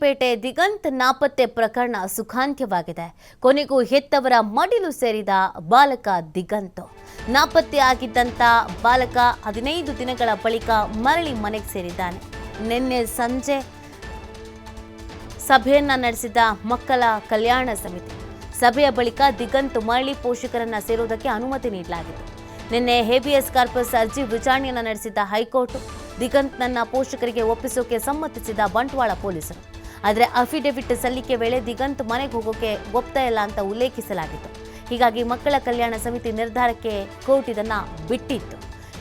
ಪೇಟೆ ದಿಗಂತ್ ನಾಪತ್ತೆ ಪ್ರಕರಣ ಸುಖಾಂತ್ಯವಾಗಿದೆ. ಕೊನೆಗೂ ಹೆತ್ತವರ ಮಡಿಲು ಸೇರಿದ ಬಾಲಕ ದಿಗಂತ್. ನಾಪತ್ತೆ ಆಗಿದ್ದಂತ ಬಾಲಕ ಹದಿನೈದು ದಿನಗಳ ಬಳಿಕ ಮರಳಿ ಮನೆಗೆ ಸೇರಿದ್ದಾನೆ. ನಿನ್ನೆ ಸಂಜೆ ಸಭೆಯನ್ನ ನಡೆಸಿದ ಮಕ್ಕಳ ಕಲ್ಯಾಣ ಸಮಿತಿ. ಸಭೆಯ ಬಳಿಕ ದಿಗಂತ್ ಮರಳಿ ಪೋಷಕರನ್ನ ಸೇರುವುದಕ್ಕೆ ಅನುಮತಿ ನೀಡಲಾಗಿತ್ತು. ನಿನ್ನೆ ಹೇಬಿಯಸ್ ಕಾರ್ಪಸ್ ಅರ್ಜಿ ವಿಚಾರಣೆಯನ್ನ ನಡೆಸಿದ ಹೈಕೋರ್ಟ್ ದಿಗಂತ್ ನನ್ನ ಪೋಷಕರಿಗೆ ಒಪ್ಪಿಸೋಕೆ ಸಮ್ಮತಿಸಿದ ಬಂಟ್ವಾಳ ಪೊಲೀಸರು. ಆದರೆ ಅಫಿಡವಿಟ್ ಸಲ್ಲಿಕೆ ವೇಳೆ ದಿಗಂತ್ ಮನೆಗೆ ಹೋಗೋಕೆ ಒಪ್ತಾ ಇಲ್ಲ ಅಂತ ಉಲ್ಲೇಖಿಸಲಾಗಿತ್ತು. ಹೀಗಾಗಿ ಮಕ್ಕಳ ಕಲ್ಯಾಣ ಸಮಿತಿ ನಿರ್ಧಾರಕ್ಕೆ ಕೋರ್ಟ್ ಇದನ್ನು ಬಿಟ್ಟಿತ್ತು.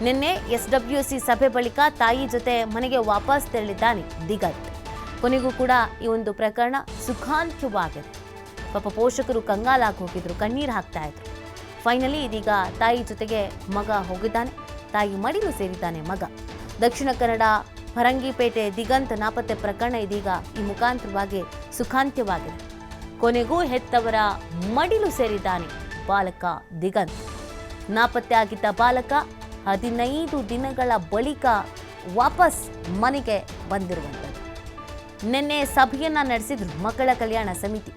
ನಿನ್ನೆ ಎಸ್ಡಬ್ಲ್ಯೂಸಿ ಸಭೆ ಬಳಿಕ ತಾಯಿ ಜೊತೆ ಮನೆಗೆ ವಾಪಸ್ ತೆರಳಿದ್ದಾನೆ ದಿಗಂತ್. ಕೊನೆಗೂ ಕೂಡ ಈ ಒಂದು ಪ್ರಕರಣ ಸುಖಾಂತ್ಯವಾಗಿತ್ತು ಪಾಪ ಪೋಷಕರು ಕಂಗಾಲಾಗಿ ಹೋಗಿದ್ರು, ಕಣ್ಣೀರು ಹಾಕ್ತಾ ಇದ್ರು. ಫೈನಲಿ ಇದೀಗ ತಾಯಿ ಜೊತೆಗೆ ಮಗ ಹೋಗಿದ್ದಾನೆ. ತಾಯಿ ಮಡಿಲು ಸೇರಿದ್ದಾನೆ ಮಗ. ದಕ್ಷಿಣ ಕನ್ನಡ ಫರಂಗಿಪೇಟೆ ದಿಗಂತ ನಾಪತ್ತೆ ಪ್ರಕರಣ ಇದೀಗ ಈ ಮುಖಾಂತರವಾಗಿ ಸುಖಾಂತ್ಯವಾಗಿದೆ. ಕೊನೆಗೂ ಹೆತ್ತವರ ಮಡಿಲು ಸೇರಿದ್ದಾನೆ ಬಾಲಕ ದಿಗಂತ್. ನಾಪತ್ತೆ ಆಗಿದ್ದ ಬಾಲಕ ಹದಿನೈದು ದಿನಗಳ ಬಳಿಕ ವಾಪಸ್ ಮನೆಗೆ ಬಂದಿರುವಂಥದ್ದು ನಿನ್ನೆ ಸಭೆಯನ್ನ ನಡೆಸಿದ್ರು ಮಕ್ಕಳ ಕಲ್ಯಾಣ ಸಮಿತಿ.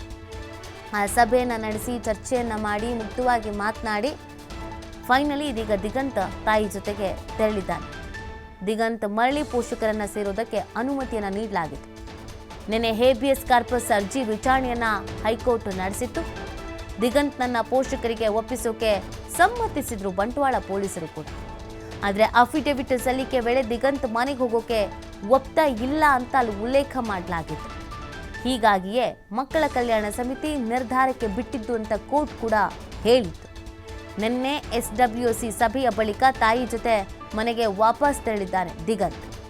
ಆ ಸಭೆಯನ್ನ ನಡೆಸಿ ಚರ್ಚೆಯನ್ನ ಮಾಡಿ ಮುಕ್ತವಾಗಿ ಮಾತನಾಡಿ, ಫೈನಲಿ ಇದೀಗ ದಿಗಂತ ತಾಯಿ ಜೊತೆಗೆ ತೆರಳಿದ್ದಾನೆ. ದಿಗಂತ್ ಮರಳಿ ಪೋಷಕರನ್ನ ಸೇರೋದಕ್ಕೆ ಅನುಮತಿಯನ್ನು ನೀಡಲಾಗಿತ್ತು. ನಿನ್ನೆ ಹೇಬಿಯಸ್ ಕಾರ್ಪಸ್ ಅರ್ಜಿ ವಿಚಾರಣೆಯನ್ನ ಹೈಕೋರ್ಟ್ ನಡೆಸಿತ್ತು. ದಿಗಂತ್ ನನ್ನ ಪೋಷಕರಿಗೆ ಒಪ್ಪಿಸೋಕೆ ಸಮ್ಮತಿಸಿದ್ರು ಬಂಟ್ವಾಳ ಪೊಲೀಸರು ಕೂಡ. ಆದರೆ ಅಫಿಡವಿಟ್ ಸಲ್ಲಿಕೆ ವೇಳೆ ದಿಗಂತ್ ಮನೆಗೆ ಹೋಗೋಕೆ ಒಪ್ತಾ ಇಲ್ಲ ಅಂತ ಅಲ್ಲಿ ಉಲ್ಲೇಖ ಮಾಡಲಾಗಿತ್ತು. ಹೀಗಾಗಿಯೇ ಮಕ್ಕಳ ಕಲ್ಯಾಣ ಸಮಿತಿ ನಿರ್ಧಾರಕ್ಕೆ ಬಿಟ್ಟಿದ್ದು ಅಂತ ಕೋರ್ಟ್ ಕೂಡ ಹೇಳಿತ್ತು. ನಿನ್ನೆ ಎಸ್ ಡಬ್ಲ್ಯೂ ಸಿ ಸಭೆಯ ಬಳಿಕ ತಾಯಿ ಜೊತೆ ಮನೆಗೆ ವಾಪಸ್ ತೆರಳಿದ್ದಾನೆ ದಿಗಂತ್.